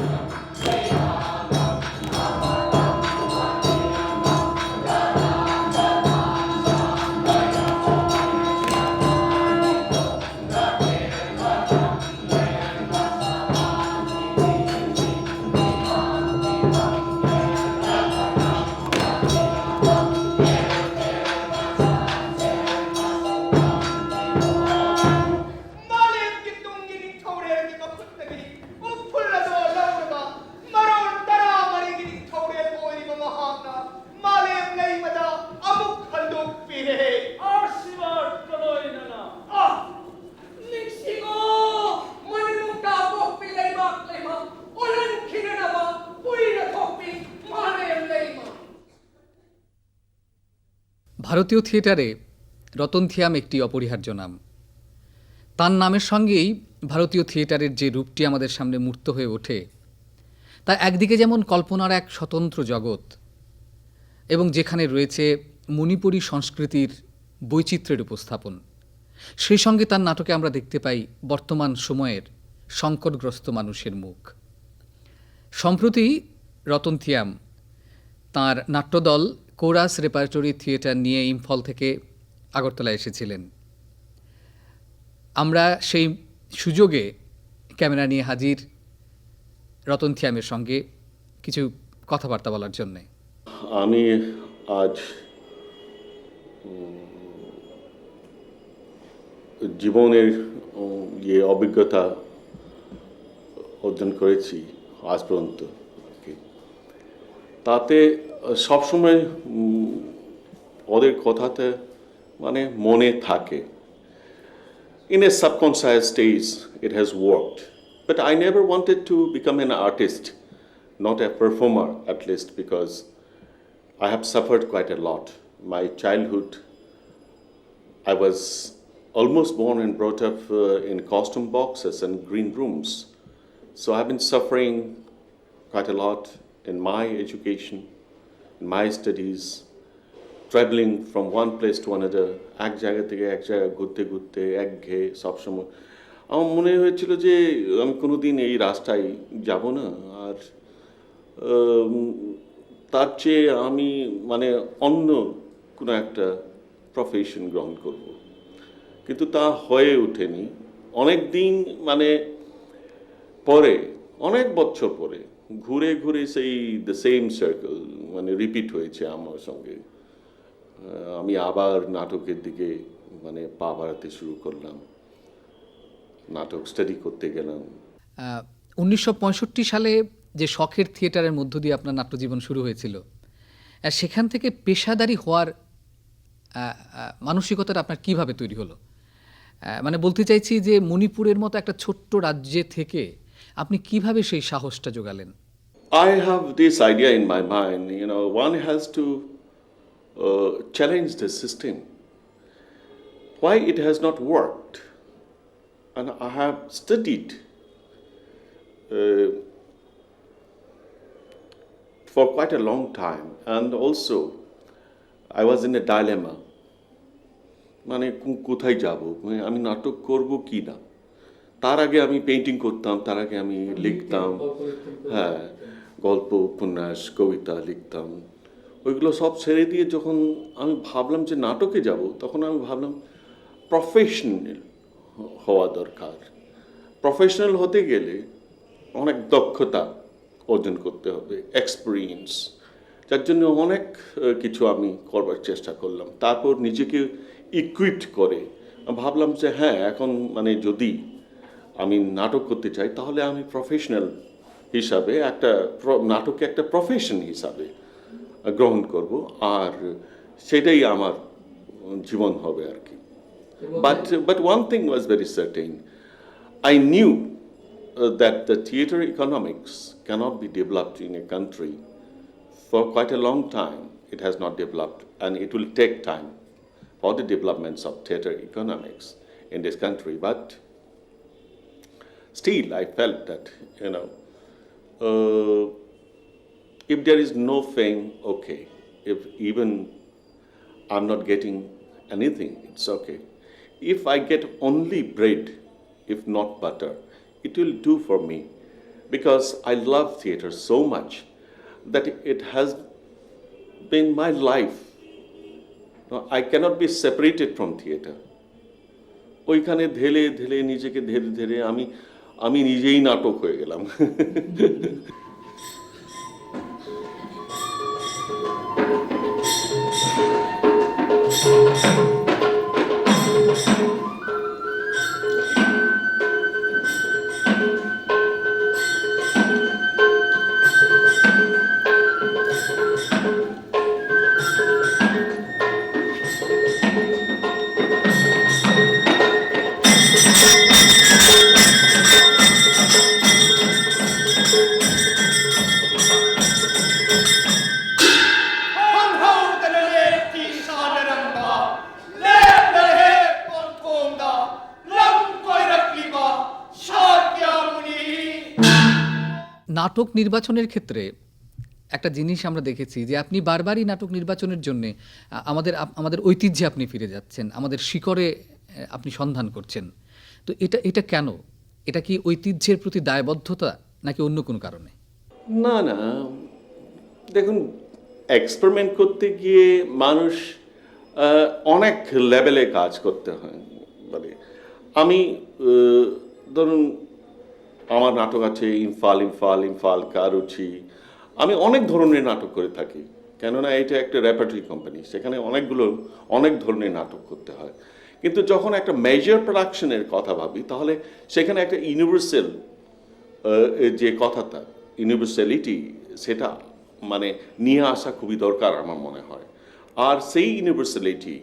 Yeah. ভারতীয় থিয়েটারে রতন থিয়াম একটি অপরিহার্য নাম। তার নামের সঙ্গেই ভারতীয় থিয়েটারের যে রূপটি আমাদের সামনে মূর্ত হয়ে ওঠে, তা একদিকে যেমন কল্পনার এক স্বতন্ত্র জগৎ এবং যেখানে রয়েছে মণিপুরী সংস্কৃতির বৈচিত্র্যের উপস্থাপন, সেই সঙ্গে তার নাটকে আমরা দেখতে পাই বর্তমান সময়ের সংকটগ্রস্ত মানুষের মুখ। সম্প্রতি রতন থিয়াম তাঁর নাট্যদল কোরাস রেপার্টরি থিয়েটার নিয়ে ইম্ফল থেকে আগরতলা এসেছিলেন। আমরা সেই সুযোগে ক্যামেরা নিয়ে হাজির রতন থিয়ামের সঙ্গে কিছু কথাবার্তা বলার জন্যে। আমি আজ জীবনের যে অভিজ্ঞতা অর্জন করেছি আজ পর্যন্ত তাতে সবসময় উম, ওদের কথাতে মানে মনে থাকে in a subconscious stage, it has worked. But I never wanted to become an artist, not a performer at least, because I have suffered quite a lot. My childhood, I was almost born and brought up uh, in costume boxes and green rooms. So I've been suffering quite a lot in my education, in My studies, travelling from one place to another এক জায়গা থেকে এক জায়গায় ঘুরতে ঘুরতে একঘেয়ে সবসময় আমার মনে হয়েছিল যে আমি কোনো দিন এই রাস্তায় যাব না আর তার চেয়ে আমি মানে অন্য কোনো একটা প্রফেশন গ্রহণ করব। কিন্তু তা হয়ে ওঠেনি। অনেক দিন মানে পরে অনেক বছর পরে ঘুরে ঘুরে সেই দ্য সেম সার্কেল মানে রিপিট হয়েছে আমার সঙ্গে। আমি আবার নাটকের দিকে মানে পা বাড়াতে শুরু করলাম। নাটক স্টাডি করতে গেলাম। উনিশশো পঁয়ষট্টি সালে যে শখের থিয়েটারের মধ্য দিয়ে আপনার নাট্যজীবন শুরু হয়েছিল সেখান থেকে পেশাদারি হওয়ার মানসিকতাটা আপনার কীভাবে তৈরি হলো? মানে বলতে চাইছি যে, মণিপুরের মতো একটা ছোট্ট রাজ্যে থেকে আপনি কীভাবে সেই সাহসটা জোগালেন I have this idea in my mind, you know, one has to uh, challenge the system. Why it has not worked? And I have studied uh, for quite a long time, and also I was in a dilemma. মানে কোথায় যাব মানে আমি নাটক করব কি না তার আগে আমি পেন্টিং করতাম, তার আগে আমি লিখতাম। হ্যাঁ গল্প, উপন্যাস, কবিতা লিখতাম। ওইগুলো সব ছেড়ে দিয়ে যখন আমি ভাবলাম যে নাটকে যাব, তখন আমি ভাবলাম প্রফেশনাল হওয়া দরকার। প্রফেশনাল হতে গেলে অনেক দক্ষতা অর্জন করতে হবে এক্সপিরিয়েন্স যার জন্য অনেক কিছু আমি করবার চেষ্টা করলাম। তারপর নিজেকে ইকুইপড করে, ভাবলাম যে হ্যাঁ এখন মানে যদি আমি নাটক করতে চাই তাহলে আমি প্রফেশনাল হিসাবে একটা প্র- নাটকে একটা প্রফেশন হিসাবে গ্রহণ করব আর সেটাই আমার জীবন হবে আর কি But, but one thing was very certain. I knew uh, that the theater economics cannot be developed in a country for quite a long time. It has not developed, and it will take time for the developments of theater economics in this country. But still, I felt that, you know, uh, if there is no fame, okay. If even I'm not getting anything, it's okay. If I get only bread, if not butter, it will do for me. because I love theater so much that it has been my life. No, I cannot be separated from theater. ওইখানে ধেলে ধেলে নিজেকে ধীরে ধীরে আমি আমি নিজেই নাটক হয়ে গেলাম। নির্বাচনের ক্ষেত্রে একটা জিনিস আমরা দেখেছি যে আপনি বারবারই নাটক নির্বাচনের জন্য আমাদের আমাদের ঐতিহ্যে আপনি ফিরে যাচ্ছেন, আমাদের শিকড়ে আপনি সন্ধান করছেন। তো এটা এটা কেন? এটা কি ঐতিহ্যের প্রতি দায়বদ্ধতা নাকি অন্য কোনো কারণে? না না। দেখুন এক্সপেরিমেন্ট করতে গিয়ে মানুষ অনেক লেভেলে কাজ করতে হয়। মানে আমি ধরুন আমার নাটক আছে ইমফাল ইমফাল ইমফাল কারুচি। আমি অনেক ধরনের নাটক করে থাকি, কেননা এটা একটা রেপার্টরি কোম্পানি, সেখানে অনেকগুলো, অনেক ধরনের নাটক করতে হয়। কিন্তু যখন একটা মেজর প্রোডাকশনের কথা ভাবি, তাহলে সেখানে একটা ইউনিভার্সাল যে কথাটা ইউনিভার্সালিটি সেটা মানে নিয়ে আসা খুবই দরকার আমার মনে হয়। আর সেই ইউনিভার্সালিটি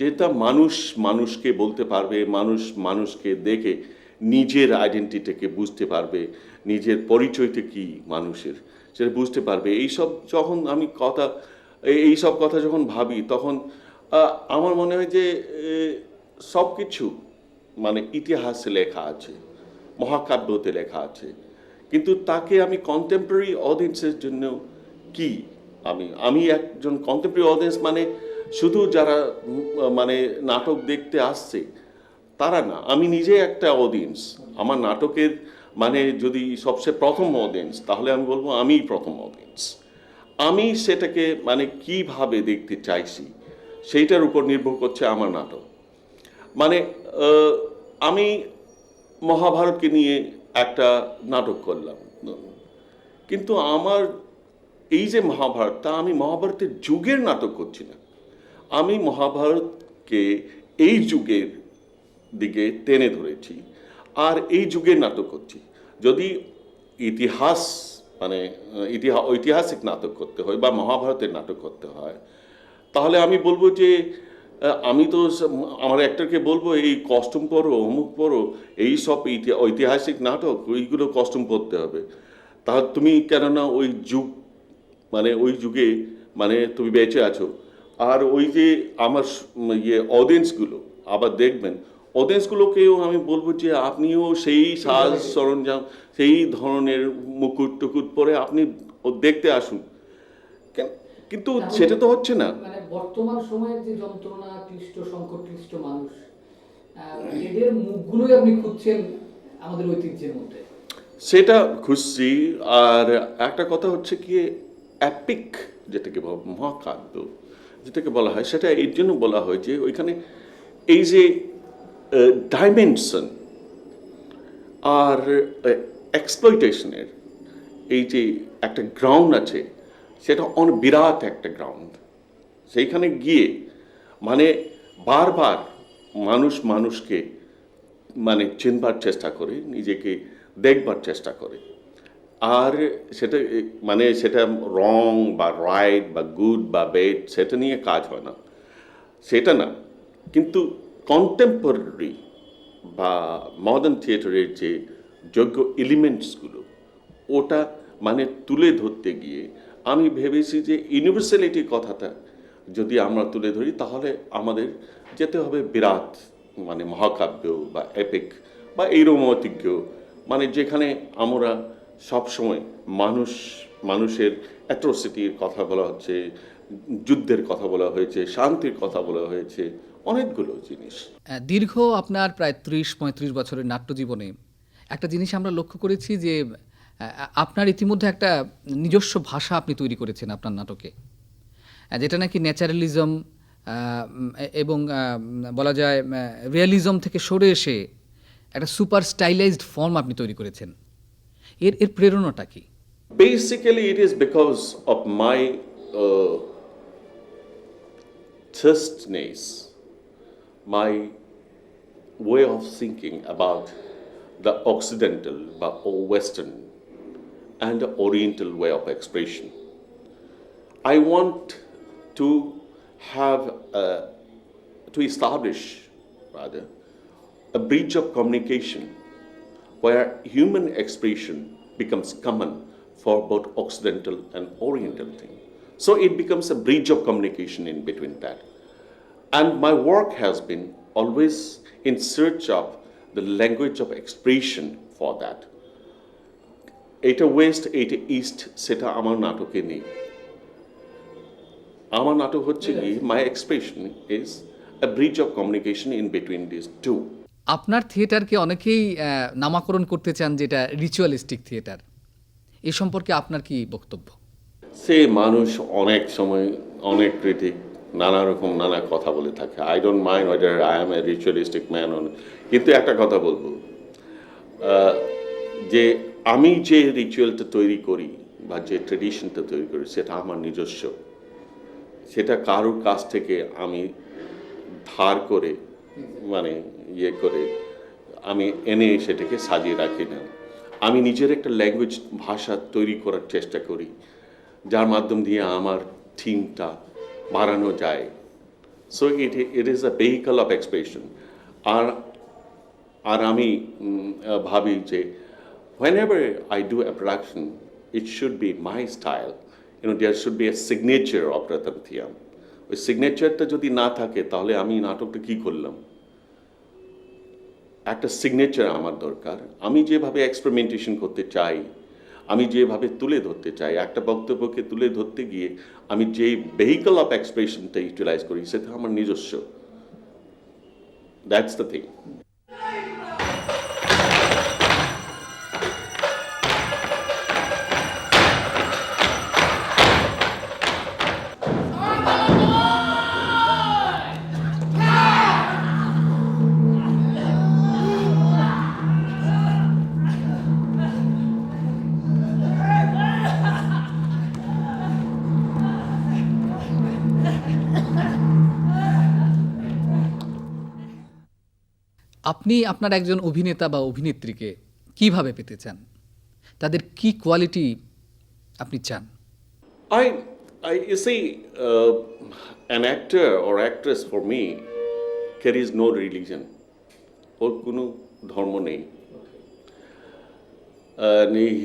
যেটা মানুষ মানুষকে বলতে পারবে, মানুষ মানুষকে দেখে নিজের আইডেন্টিটিকে বুঝতে পারবে, নিজের পরিচয়টা কি মানুষের, সেটা বুঝতে পারবে। এইসব যখন আমি কথা, এই- এইসব কথা যখন ভাবি, তখন আমার মনে হয় যে সব কিছু মানে ইতিহাসে লেখা আছে, মহাকাব্যতে লেখা আছে। কিন্তু তাকে আমি কন্টেম্পোরারি অডিয়েন্সের জন্য কি আমি আমি একজন কন্টেম্পোরারি অডিয়েন্স মানে শুধু যারা মানে নাটক দেখতে আসছে তারা না, আমি নিজে একটা অডিয়েন্স আমার নাটকের মানে যদি সবচেয়ে প্রথম অডিয়েন্স তাহলে আমি বলব আমিই প্রথম অডিয়েন্স আমি সেটাকে মানে কীভাবে দেখতে চাইছি, সেইটার উপর নির্ভর করছে আমার নাটক। মানে আমি মহাভারতকে নিয়ে একটা নাটক করলাম। কিন্তু আমার এই যে মহাভারত, তা আমি মহাভারতের যুগের নাটক করছি না। আমি মহাভারতকে এই যুগের দিকে টেনে ধরেছি। আর এই যুগের নাটক করছি। যদি ইতিহাস মানে ইতিহাস ঐতিহাসিক নাটক করতে হয় বা মহাভারতের নাটক করতে হয়, তাহলে আমি বলব যে আমি তো আমার অ্যাক্টরকে বলব, এই কস্টিউম পরো, অমুক পরো, এই সব ঐতিহাসিক নাটক ওইগুলো কস্টিউম পরতে হবে। তা তুমি কেননা ওই যুগ মানে ওই যুগে মানে তুমি বেঁচে আছো। আর ওই যে আমার ইয়ে অডিয়েন্সগুলো আবার দেখবেন অডিয়েন্সগুলোকেও আমি বলব যে আপনিও সেই সাজ সরঞ্জাম সেই ধরনের মুকুট টুকুট পরে আপনি দেখতে আসুন। কিন্তু সেটা তো হচ্ছে না। মানে বর্তমান সময়ের যে যন্ত্রণা ক্লিষ্ট সংকট ক্লিষ্ট মানুষ এদের মুখগুলোই আপনি খুঁজছেন আমাদের ঐতিহ্যের মধ্যে। সেটা খুঁজছি আর একটা কথা হচ্ছে কি অ্যাপিক যেটাকে মহাকাব্য যেটাকে বলা হয় সেটা এর জন্য বলা হয় যে ওইখানে এই যে ডাইমেনশন আর এক্সপ্লয়টেশনের এই যে একটা গ্রাউন্ড আছে, সেটা অনেক বিরাট একটা গ্রাউন্ড সেইখানে গিয়ে মানে বারবার মানুষ মানুষকে মানে চিনবার চেষ্টা করে, নিজেকে দেখবার চেষ্টা করে। আর সেটা মানে সেটা রং বা রাইট বা গুড বা বেড সেটা নিয়ে কাজ হয় না। সেটা না, কিন্তু কন্টেম্পোরারি বা মডার্ন থিয়েটারের যে যোগ্য এলিমেন্টসগুলো ওটা মানে তুলে ধরতে গিয়ে আমি ভেবেছি যে ইউনিভার্সালিটির কথাটা যদি আমরা তুলে ধরি, তাহলে আমাদের যেতে হবে বিরাট মানে মহাকাব্য বা এপিক বা এইরকম অতিজ্ঞ মানে যেখানে আমরা সবসময় মানুষ, মানুষের অ্যাট্রোসিটির কথা বলা হচ্ছে, যুদ্ধের কথা বলা হয়েছে, শান্তির কথা বলা হয়েছে অনেকগুলো জিনিস। দীর্ঘ আপনার প্রায় ত্রিশ পঁয়ত্রিশ বছরের নাট্য জীবনে একটা জিনিস আমরা লক্ষ্য করেছি যে আপনার ইতিমধ্যে একটা নিজস্ব ভাষা আপনি তৈরি করেছেন আপনার নাটকে। যেটা নাকি ন্যাচারালিজম এবং বলা যায় রিয়ালিজম থেকে সরে এসে একটা সুপার স্টাইলাইজড ফর্ম আপনি তৈরি করেছেন। এর এর প্রেরণাটা কি? Basically, it is because of uh, thirstness, my way of thinking about the Occidental but- or Western and the Oriental way of expression. I want to have a, to establish rather a bridge of communication where human expression becomes common for both Occidental and Oriental thing. So it becomes a bridge of communication in between that. And my work has been always in search of the language of expression for that. এটা west এইটা east সেটা আমার নাটকে নেই আমার নাটক হচ্ছে কি my expression is a bridge of communication in between these two. আপনার থিয়েটারকে অনেকেই নামাকরণ করতে চান যেটা রিচুয়ালিস্টিক থিয়েটার এ সম্পর্কে আপনার কি বক্তব্য সে মানুষ অনেক সময় অনেক ক্রিটিক নানা রকম নানা কথা বলে থাকে। I don't mind whether I am a ritualistic man কিন্তু একটা কথা বলব। যে আমি যে রিচুয়ালটা তৈরি করি বা যে ট্রেডিশনটা তৈরি করি, সেটা আমার নিজস্ব। সেটা কারোর কাছ থেকে আমি ধার করে মানে ইয়ে করে, আমি এনে সেটাকে সাজিয়ে রাখি না। আমি নিজের একটা ল্যাঙ্গুয়েজ ভাষা তৈরি করার চেষ্টা করি, যার মাধ্যম দিয়ে আমার থিমটা বাড়ানো যায় so it it is a vehicle of expression আর আর আমি ভাবি যে whenever I do a production, it should be my style. You know, there should be a signature of Ratan Thiam. ওই সিগনেচারটা যদি না থাকে তাহলে আমি নাটকটা কি করলাম একটা সিগনেচার আমার দরকার আমি যেভাবে এক্সপেরিমেন্টেশন করতে চাই আমি যেভাবে তুলে ধরতে চাই, একটা বক্তব্যকে তুলে ধরতে গিয়ে আমি যে ভেহিকল অফ এক্সপ্রেশনটা ইউটিলাইজ করি, সেটা আমার নিজস্ব। দ্যাটস দ্য থিং আপনি আপনার একজন অভিনেতা বা অভিনেত্রীকে কীভাবে পেতে চান? তাদের কি কোয়ালিটি আপনি চান? I I you see an actor actress for me care no religion কোনো ধর্ম নেই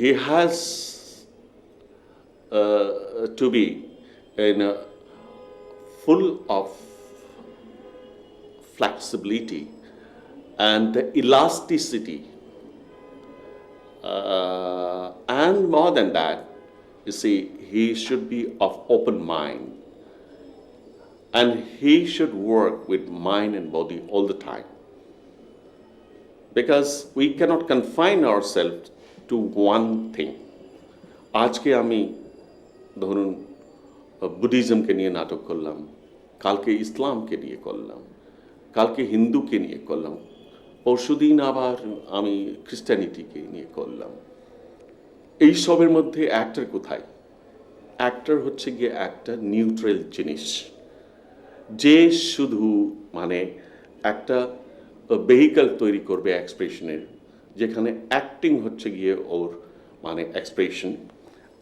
he has to be in full of flexibility and the elasticity uh, and more than that, you see, he should be of open mind. And he should work with mind and body all the time. Because we cannot confine ourselves to one thing. আজকে আমি ধরুন বুদ্ধিজমকে নিয়ে নাটক করলাম কালকে ইসলামকে নিয়ে করলাম কালকে হিন্দুকে নিয়ে করলাম পরশুদিন আবার আমি খ্রিস্টানিটিকে নিয়ে করলাম। এই সবের মধ্যে অ্যাক্টার কোথায়? অ্যাক্টার হচ্ছে গিয়ে একটা নিউট্রাল জিনিস। যে শুধু মানে একটা ভেহিকল তৈরি করবে এক্সপ্রেশনের যেখানে অ্যাক্টিং হচ্ছে গিয়ে ওর মানে এক্সপ্রেশন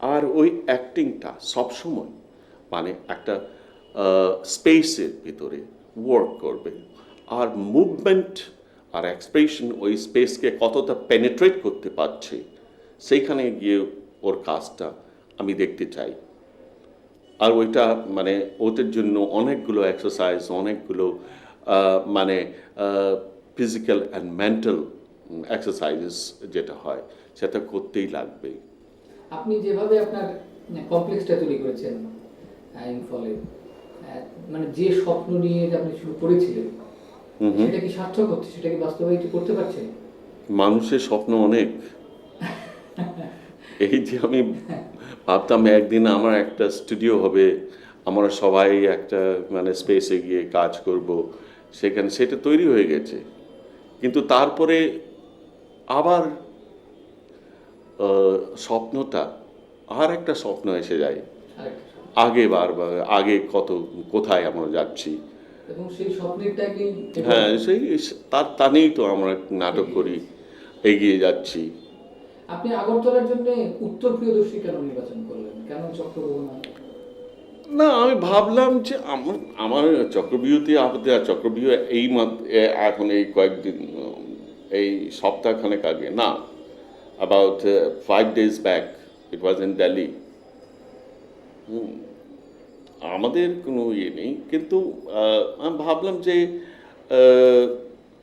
আর ওই অ্যাক্টিংটা সবসময় মানে একটা স্পেসের ভিতরে ওয়ার্ক করবে। আর মুভমেন্ট আর এক্সপ্রেশন ওই স্পেসকে কতটা পেনেট্রেট করতে পারছে, সেইখানে গিয়ে ওর কাজটা আমি দেখতে চাই। আর ওইটা মানে ওদের জন্য অনেকগুলো এক্সারসাইজ অনেকগুলো মানে ফিজিক্যাল অ্যান্ড মেন্টাল এক্সারসাইজেস যেটা হয়, সেটা করতেই লাগবে। আপনি যেভাবে আপনার কমপ্লেক্সটা তৈরি করেছেন ফলে মানে যে স্বপ্ন নিয়ে আপনি শুরু করেছিলেন সেটা কি সার্থক হচ্ছে? সেটা কি বাস্তবায়িত করতে পারছেন মানুষের স্বপ্ন অনেক। এই যে আমি ভাবতাম একদিন আমার একটা স্টুডিও হবে আমরা সবাই একটা মানে স্পেসে গিয়ে কাজ করব। সেখানে সেটা তৈরি হয়ে গেছে। কিন্তু তারপরে আবার স্বপ্নটা আর একটা স্বপ্ন এসে যায়। আগে বারবার আগে কত কোথায় আমরা যাচ্ছি? এবং সেই স্বপ্নেরটাকেই হ্যাঁ সেই তার টানেই তো আমরা নাটক করি এগিয়ে যাচ্ছি। আপনি আগরতলার জন্য উত্তর প্রিয়দর্শী কেন নির্বাচন করলেন? কেন চক্রবর্তী না আমি ভাবলাম যে আমার আমার চক্রবিউতে আমাদের চক্রবিউ এই এখন এই কয়েকদিন এই সপ্তাহখানেক আগে না about five days back it was in Delhi আমাদের কোনো ইয়ে নেই কিন্তু আমি ভাবলাম যে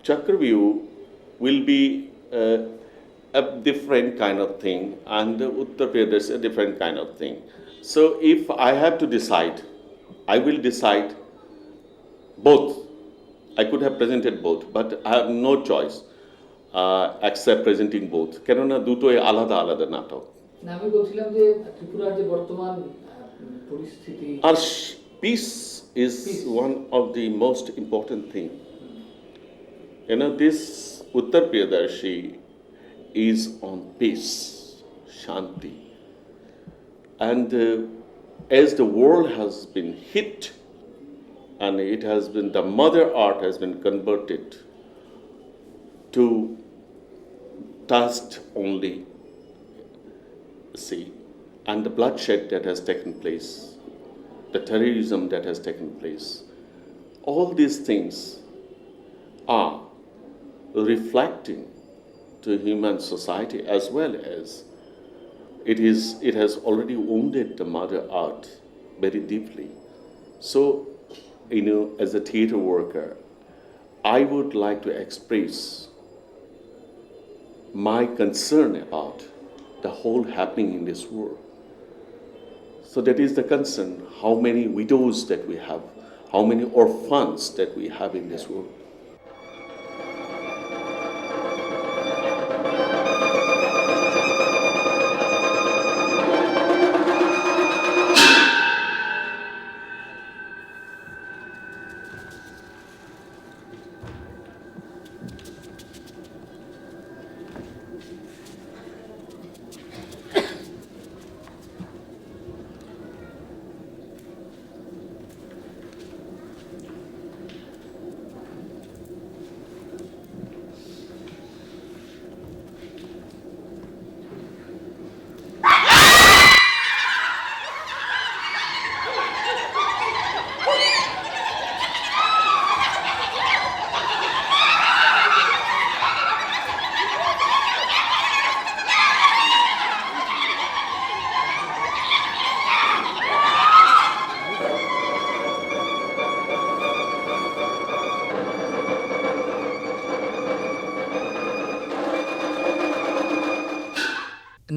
Chakravyuh will be a different kind of thing and Uttar Pradesh a different kind of thing. So if I have to decide, I will decide both. I could have presented both, but I have no choice uh, except presenting both. কেননা দুটোই আলাদা আলাদা নাটক না আমি বলছিলাম যে ত্রিপুরার যে বর্তমান আর peace is one of the most important thing. You know, this Uttar Pradeshi is on peace, shanti. And uh, as the world has been hit, and it has been, the mother art has been converted to dust only, see, and the bloodshed that has taken place the terrorism that has taken place. All these things are reflecting to human society as well as it is it has already wounded the mother art very deeply. So, you know, as a theater worker, I would like to express my concern about the whole happening in this world. So that is the concern how many widows that we have, how many orphans that we have in this world.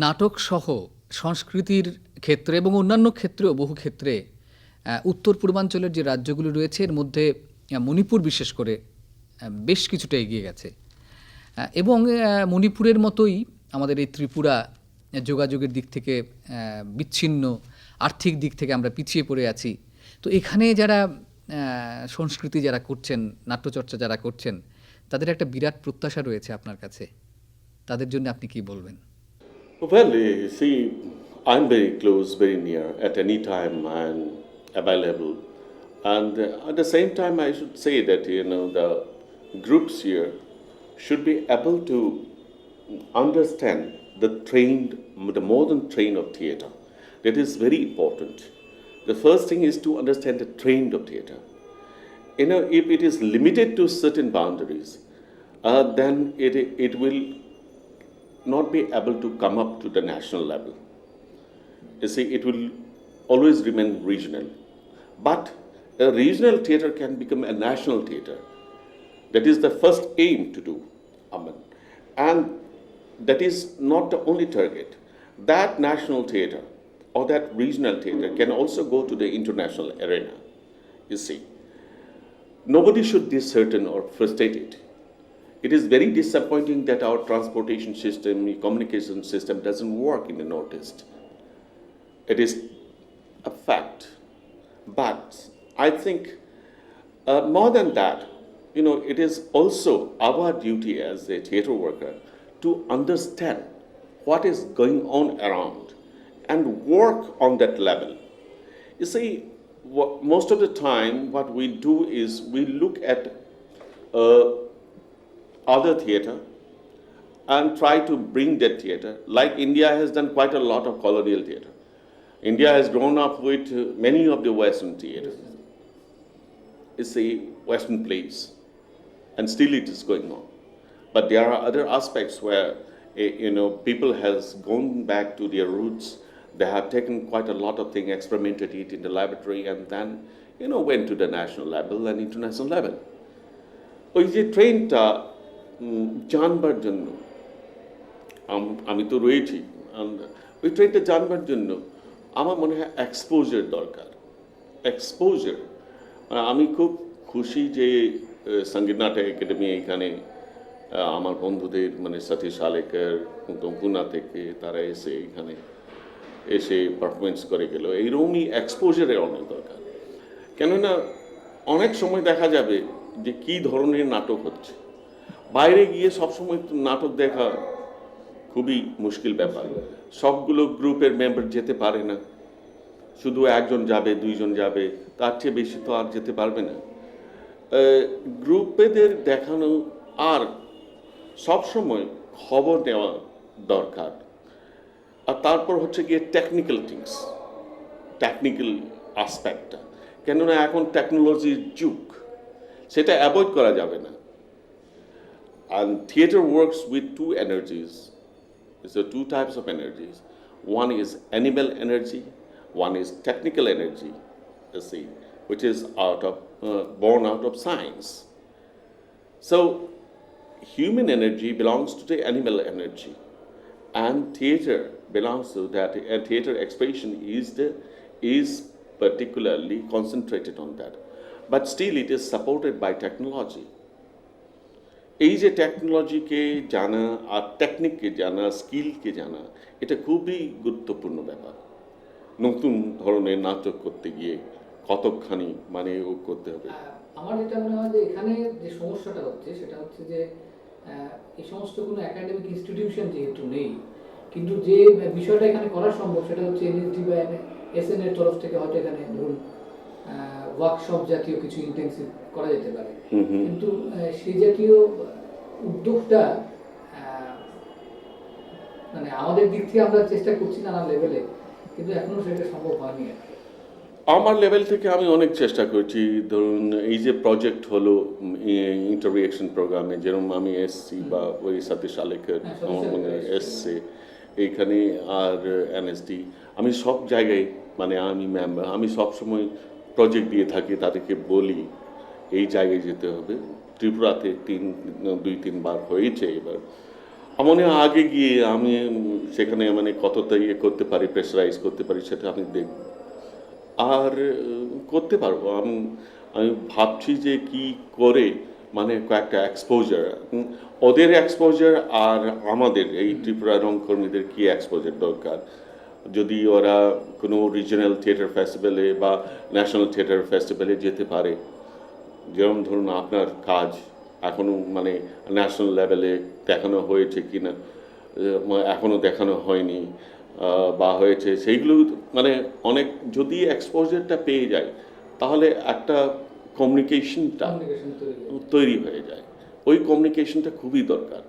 নাটক সহ সংস্কৃতির ক্ষেত্রে এবং অন্যান্য ক্ষেত্রেও বহু ক্ষেত্রে উত্তর পূর্বাঞ্চলের যে রাজ্যগুলি রয়েছে, এর মধ্যে মণিপুর বিশেষ করে বেশ কিছুটা এগিয়ে গেছে। এবং মণিপুরের মতোই আমাদের এই ত্রিপুরা যোগাযোগের দিক থেকে বিচ্ছিন্ন, আর্থিক দিক থেকে আমরা পিছিয়ে পড়ে আছি। তো এখানে যারা সংস্কৃতি যারা করছেন, নাট্যচর্চা যারা করছেন, তাদের একটা বিরাট প্রত্যাশা রয়েছে আপনার কাছে। তাদের জন্য আপনি কি বলবেন? Well, you see, I'm very close, very near. At any time, I'm available. And uh, at the same time, I should say that, you know, the groups here should be able to understand the trained, the modern train of theatre. That is very important. The first thing is to understand the trained of theatre. You know, if it is limited to certain boundaries, uh, then it, it will not be able to come up to the national level. You see, it will always remain regional. But a regional theatre can become a national theatre. That is the first aim to do. Amen. And that is not the only target. That national theatre or that regional theatre can also go to the international arena. You see, nobody should be certain or frustrated. It is very disappointing that our transportation system, communication system doesn't work in the Northeast. It is a fact. But I think uh, more than that, you know, it is also our duty as a theater worker to understand what is going on around and work on that level. You see, what, most of the time, what we do is we look at uh, other theater and try to bring that theater. Like India has done quite a lot of colonial theater. India has grown up with uh, many of the Western theaters. It's a Western place, and still it is going on. But there are other aspects where eh, you know people has gone back to their roots. They have taken quite a lot of things, experimented it in the laboratory, and then you know went to the national level and international level. ওই যে ট্রেনটা উম, জানবার জন্য। আমি তো রয়েছি ওই ট্রেনটা জানবার জন্য আমার মনে হয় এক্সপোজার দরকার। এক্সপোজার আমি খুব খুশি যে সংগীত নাটক একাডেমি এখানে আমার বন্ধুদের মানে সতীশ আলেকার পুনা থেকে তারা এসে এখানে এসে পারফরমেন্স করে গেল। এইরকমই এক্সপোজারের অনেক দরকার। কেননা অনেক সময় দেখা যাবে যে কি ধরনের নাটক হচ্ছে। বাইরে গিয়ে সবসময় নাটক দেখা খুবই মুশকিল ব্যাপার। সবগুলো গ্রুপের মেম্বার যেতে পারে না। শুধু একজন যাবে, দুইজন যাবে, তার চেয়ে বেশি তো আর যেতে পারবে না। গ্রুপেদের দেখানো আর সবসময় খবর নেওয়া দরকার। আর তারপর হচ্ছে গিয়ে টেকনিক্যাল থিংস টেকনিক্যাল আসপেক্টটা কেননা এখন টেকনোলজির যুগ, সেটা অ্যাভয়েড করা যাবে না। And theater works with two energies. So two types of energies. One is animal energy, one is technical energy, you see, which is out of uh, born out of science. So human energy belongs to the animal energy, and theater belongs to that. And theater expression is the is particularly concentrated on that, but still it is supported by technology. এই যে টেকনোলজিকে জানা আর টেকনিককে জানা স্কিলকে জানা, এটা খুবই গুরুত্বপূর্ণ ব্যাপার। নতুন ধরনের নাটক করতে গিয়ে কতখানি মানে ও করতে হবে। আমার যেটা মনে হয় যে এখানে যে সমস্যাটা হচ্ছে, সেটা হচ্ছে যে এই সমস্ত কোনো একাডেমিক ইনস্টিটিউশন যেহেতু নেই, কিন্তু যে বিষয়টা এখানে করা সম্ভব, সেটা হচ্ছে এনএসডি বা এসএন এর তরফ থেকে হয়তো এখানে ধরুন ওয়ার্কশপ জাতীয় কিছু ইন্টেন্সিভ করা যেতে পারে। কিন্তু সেই জাতীয় উদ্যোগটা মানে আমাদের দিক থেকে আমরা চেষ্টা করছি নানা লেভেলে কিন্তু এখনও সেটা সম্ভব হয়নি আর কি। আমার লেভেল থেকে আমি অনেক চেষ্টা করছি ধরুন এই যে প্রজেক্ট হলো ইন্টারভিউশন প্রোগ্রামে যেরকম আমি এসছি বা ওই হ্যাঁ, সতীশ আমার মনে এসছে এইখানে আর এনএসডি আমি সব জায়গায় মানে আমি ম্যাম আমি সব সময় প্রজেক্ট দিয়ে থাকি, তাদেরকে বলি, এই জায়গায় যেতে হবে। ত্রিপুরাতে তিন, দুই, তিনবার হয়েছে এবার। আমার আগে গিয়ে আমি সেখানে মানে কতটা ইয়ে করতে পারি প্রেসারাইজ করতে পারি, সেটা আমি দেখব আর, করতে পারব। আমি আমি ভাবছি যে কি করে মানে কয়েকটা এক্সপোজার ওদের এক্সপোজার আর আমাদের, এই ত্রিপুরা রংকর্মীদের কী এক্সপোজার দরকার? যদি ওরা কোনো রিজিনাল থিয়েটার ফেস্টিভ্যালে বা ন্যাশনাল থিয়েটার ফেস্টিভ্যালে যেতে পারে যেরকম ধরুন আপনার কাজ এখনও মানে ন্যাশনাল লেভেলে দেখানো হয়েছে কি না এখনও দেখানো হয়নি বা হয়েছে সেইগুলো মানে অনেক যদি এক্সপোজারটা পেয়ে যায় তাহলে একটা কমিউনিকেশনটা। তৈরি হয়ে যায় ওই কমিউনিকেশনটা খুবই দরকার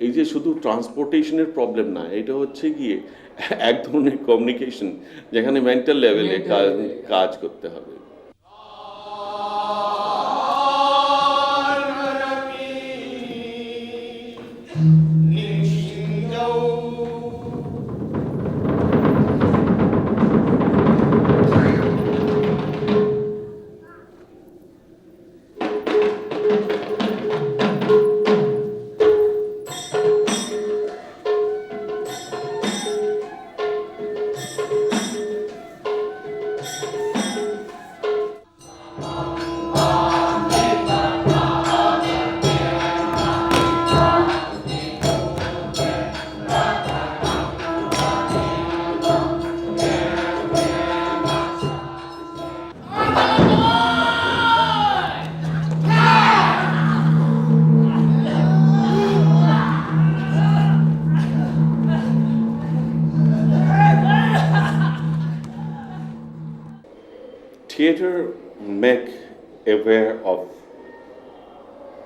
এই যে শুধু ট্রান্সপোর্টেশনের প্রবলেম না এটা হচ্ছে গিয়ে এক ধরনের কমিউনিকেশন যেখানে মেন্টাল লেভেলে কাজ করতে হবে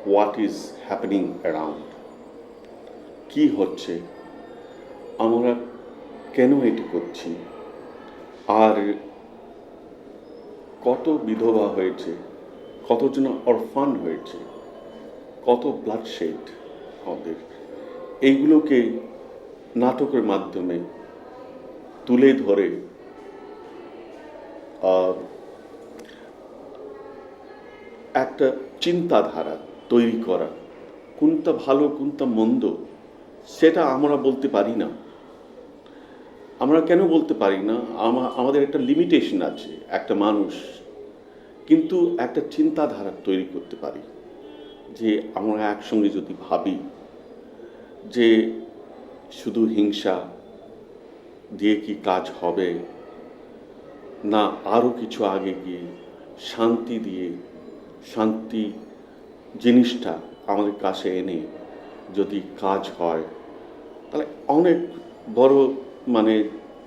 What is happening around কি হচ্ছে? আমরা কেন এটি করছি? আর কত বিধবা হয়েছে? কতজন অরফান হয়েছে? কত ব্লাডশেড আমাদের? এইগুলোকে নাটকের মাধ্যমে তুলে ধরে একটা চিন্তাধারা তৈরি করা। কোনটা ভালো, কোনটা মন্দ, সেটা আমরা বলতে পারি না। আমরা কেন বলতে পারি না? আমাদের একটা লিমিটেশন আছে, একটা মানুষ। কিন্তু একটা চিন্তাধারা তৈরি করতে পারি, যে আমরা একসঙ্গে যদি ভাবি যে শুধু হিংসা দিয়ে কি কাজ হবে, না আরও কিছু আগে গিয়ে শান্তি দিয়ে, শান্তি জিনিসটা আমাদের কাছে এনে যদি কাজ হয়, তাহলে অনেক বড় মানে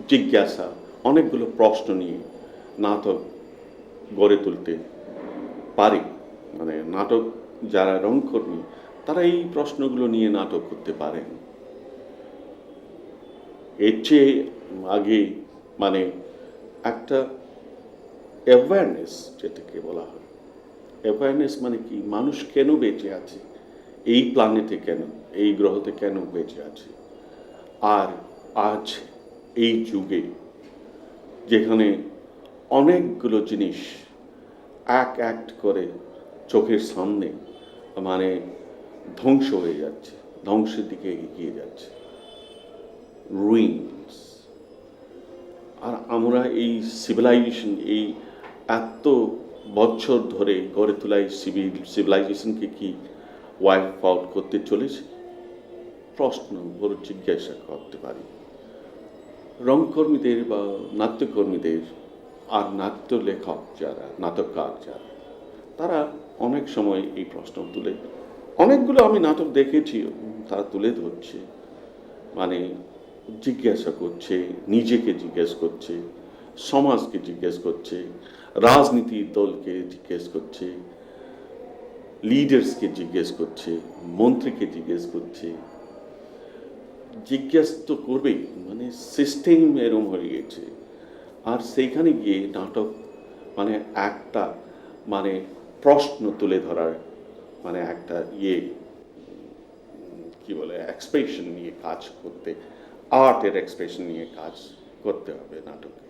জিজ্ঞাসা, অনেকগুলো প্রশ্ন নিয়ে নাটক গড়ে তুলতে পারি। মানে নাটক যারা রংকর্মী, তারা এই প্রশ্নগুলো নিয়ে নাটক করতে পারেন। এর চেয়ে আগে মানে একটা অ্যাওয়ারনেস যেটাকে বলা হয় অ্যাওয়ারনেস মানে কি? মানুষ কেন বেঁচে আছে? এই প্ল্যানেটে কেন? এই গ্রহতে কেন বেঁচে আছে? আর আজ এই যুগে যেখানে অনেকগুলো জিনিস এক এক করে চোখের সামনে মানে ধ্বংস হয়ে যাচ্ছে, ধ্বংসের দিকে এগিয়ে যাচ্ছে। রুইন্স আর আমরা এই সিভিলাইজেশন এই এত বছর ধরে গড়ে তোলা এই সিভিল সিভিলাইজেশনকে কি ওয়াইপ আউট করতে চলেছে? প্রশ্ন বড় জিজ্ঞাসা করতে পারি। রংকর্মীদের বা নাট্যকর্মীদের আর নাট্য লেখক যারা, নাটককার যারা, তারা অনেক সময় এই প্রশ্ন তুলে। অনেকগুলো আমি নাটক দেখেছি, তারা তুলে ধরছে। মানে জিজ্ঞাসা করছে, নিজেকে জিজ্ঞেস করছে, সমাজকে জিজ্ঞেস করছে রাজনীতির দলকে জিজ্ঞেস করছে লিডার্সকে জিজ্ঞেস করছে, মন্ত্রীকে জিজ্ঞেস করছে, জিজ্ঞেস তো করবেই মানে সিস্টেম এরম হয়ে গেছে। আর সেইখানে গিয়ে নাটক মানে একটা মানে প্রশ্ন তুলে ধরার মানে একটা ইয়ে কি বলে এক্সপ্রেশন নিয়ে কাজ করতে আর্টের এক্সপ্রেশন নিয়ে কাজ করতে হবে নাটকে।